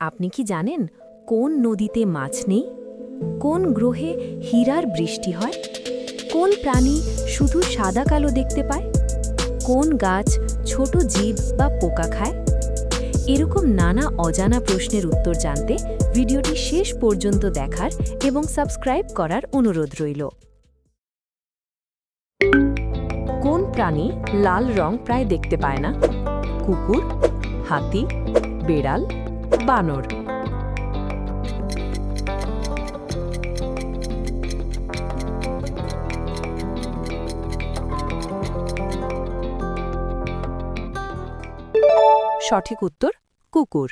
আপনি কি জানেন কোন নদীতে মাছ নেই? কোন গ্রহে হীরার বৃষ্টি হয়? কোন প্রাণী শুধু সাদা কালো দেখতে পায়? কোন গাছ ছোট জীব বা পোকা খায়? এরকম নানা অজানা প্রশ্নের উত্তর জানতে ভিডিওটি শেষ পর্যন্ত দেখার এবং সাবস্ক্রাইব করার অনুরোধ রইল। কোন প্রাণী লাল রং প্রায় দেখতে পায় না? কুকুর, হাতি, বেড়াল বানর। সঠিক উত্তর, কুকুর।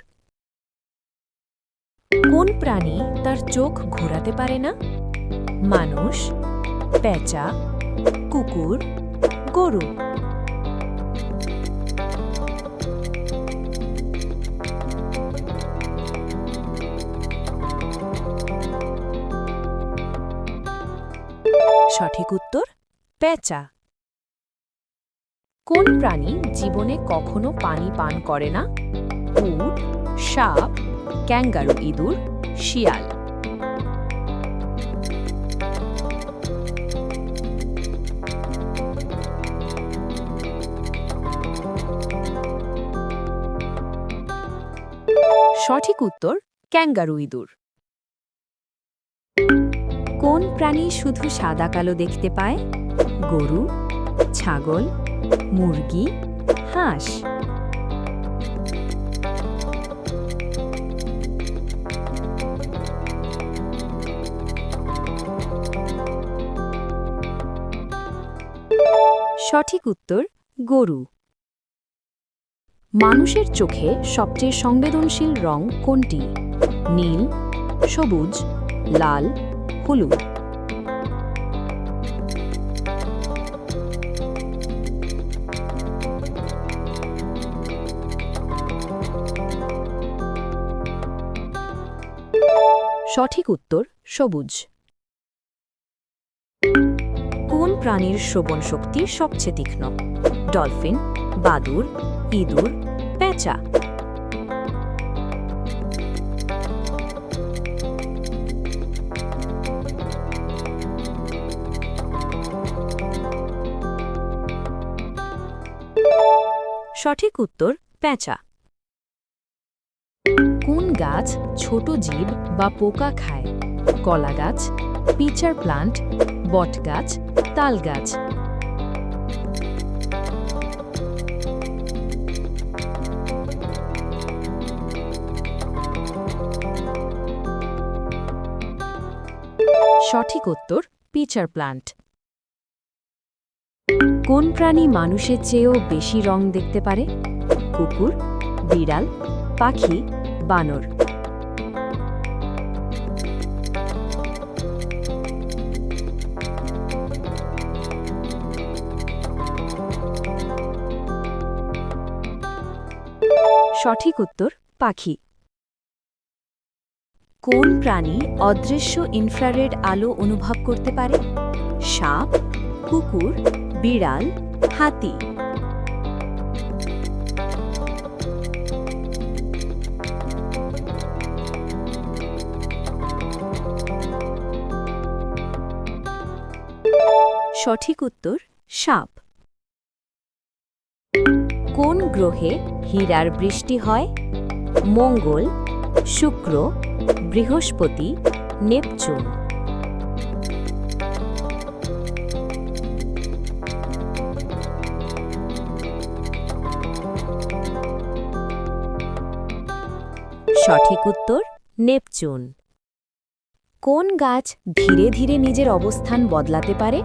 কোন প্রাণী তার চোখ ঘোরাতে পারে না? মানুষ, পেঁচা, কুকুর, গরু। সঠিক উত্তর, পেঁচা। কোন প্রাণী জীবনে কখনো পানি পান করে না? উট, সাপ, ক্যাঙ্গারু, ইঁদুর, শিয়াল। সঠিক উত্তর, ক্যাঙ্গারু, ইঁদুর। কোন প্রাণী শুধু সাদা কালো দেখতে পায়? গরু, ছাগল, মুরগি, হাঁস। সঠিক উত্তর, গরু। মানুষের চোখে সবচেয়ে সংবেদনশীল রং কোনটি? নীল, সবুজ, লাল হলুদ সঠিক উত্তর সবুজ। কোন প্রাণীর শ্রবণ শক্তি সবচেয়ে তীক্ষ্ণ? ডলফিন বাদুর ইঁদুর পেঁচা। সঠিক উত্তর পেঁচা কোন গাছ ছোট জীব বা পোকা খায়? কলা গাছ, পিচার প্লান্ট, বট গাছ, তাল গাছ। সঠিক উত্তর, পিচার প্লান্ট। কোন প্রাণী মানুষের চেয়েও বেশি রং দেখতে পারে? কুকুর, বিড়াল, পাখি, বানর। সঠিক উত্তর, পাখি। কোন প্রাণী অদৃশ্য ইনফ্রারেড আলো অনুভব করতে পারে? সাপ, কুকুর বিড়াল হাতি। সঠিক উত্তর সাপ। কোন গ্রহে হীরার বৃষ্টি হয়? মঙ্গল শুক্র বৃহস্পতি নেপচুন। সঠিক উত্তর, নেপচুন। কোন গাছ ধীরে ধীরে নিজের অবস্থান বদলাতে পারে?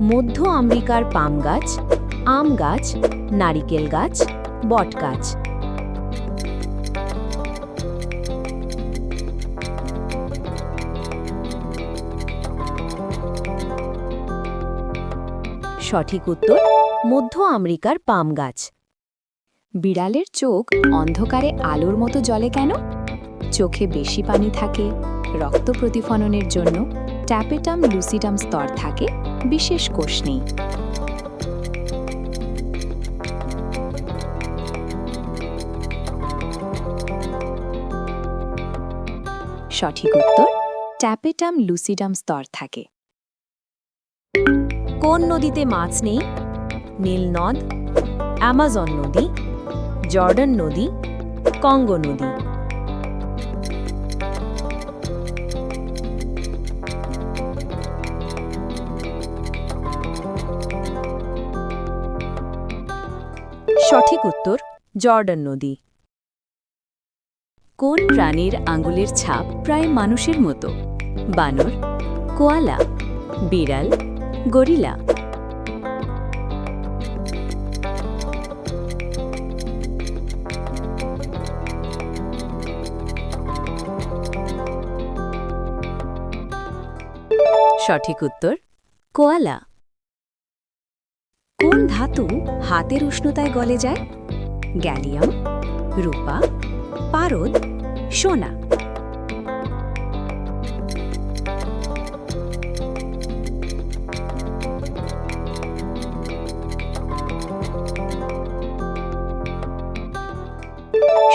মধ্য আমেরিকার পাম গাছ, আম গাছ, নারিকেল গাছ, বট গাছ। সঠিক উত্তর, মধ্য আমেরিকার পাম গাছ। বিড়ালের চোখ অন্ধকারে আলোর মতো জলে কেন? চোখে বেশি পানি থাকে, রক্ত প্রতিফলনের জন্য ট্যাপেটাম লুসিটাম স্তর থাকে, বিশেষ কোষ নেই। সঠিক উত্তর, ট্যাপেটাম লুসিডাম স্তর থাকে। কোন নদীতে মাছ নেই? নীল নদ, অ্যামাজন নদী, জর্ডান নদী, কঙ্গো নদী। সঠিক উত্তর, জর্ডান নদী। কোন প্রাণীর আঙ্গুলের ছাপ প্রায় মানুষের মতো? বানর, কোয়ালা, বিড়াল, গরিলা। সঠিক উত্তর, কোয়ালা। কোন ধাতু হাতের উষ্ণতায় গলে যায়? গ্যালিয়াম, রূপা, পারদ, সোনা।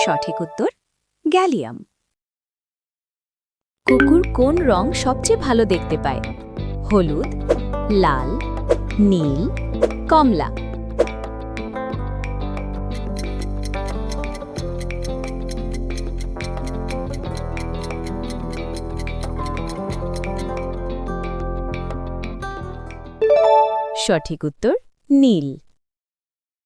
সঠিক উত্তর, গ্যালিয়াম। কুকুর কোন রং সবচেয়ে ভালো দেখতে পায়? হলুদ, লাল, নীল কমলা। সঠিক উত্তর নীল।